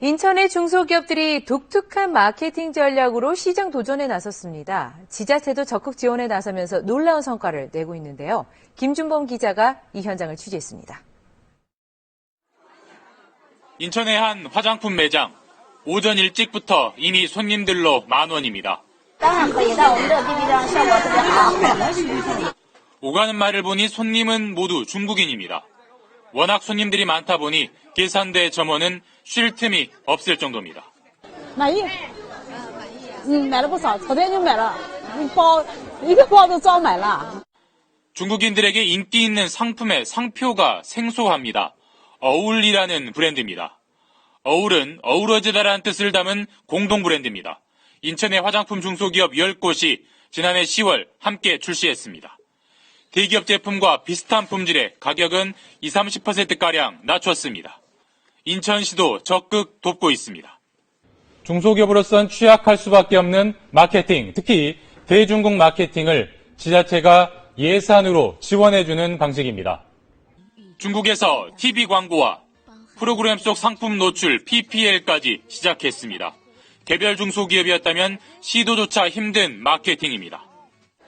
인천의 중소기업들이 독특한 마케팅 전략으로 시장 도전에 나섰습니다. 지자체도 적극 지원에 나서면서 놀라운 성과를 내고 있는데요. 김준범 기자가 이 현장을 취재했습니다. 인천의 한 화장품 매장. 오전 일찍부터 이미 손님들로 만원입니다. 오가는 말을 보니 손님은 모두 중국인입니다. 워낙 손님들이 많다 보니 계산대 점원은 쉴 틈이 없을 정도입니다. 满意。嗯，买了不少，昨天就买了一包，一个包都装满了。 중국인들에게 인기 있는 상품의 상표가 생소합니다. 어울이라는 브랜드입니다. 어울은 어우러지다라는 뜻을 담은 공동 브랜드입니다. 인천의 화장품 중소기업 10곳이 지난해 10월 함께 출시했습니다. 대기업 제품과 비슷한 품질의 가격은 20, 30%가량 낮췄습니다. 인천시도 적극 돕고 있습니다. 중소기업으로선 취약할 수밖에 없는 마케팅, 특히 대중국 마케팅을 지자체가 예산으로 지원해주는 방식입니다. 중국에서 TV 광고와 프로그램 속 상품 노출 PPL까지 시작했습니다. 개별 중소기업이었다면 시도조차 힘든 마케팅입니다.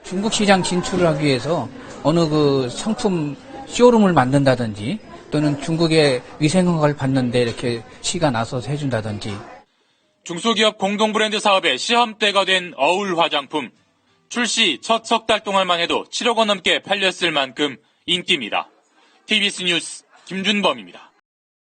중국 시장 진출을 하기 위해서 어느 그 상품 쇼룸을 만든다든지 또는 중국의 위생허가를 받는데 이렇게 시가 나서서 해준다든지 중소기업 공동 브랜드 사업의 시험대가 된 어울 화장품. 출시 첫 석 달 동안만 해도 7억 원 넘게 팔렸을 만큼 인기입니다. TBS 뉴스 김준범입니다.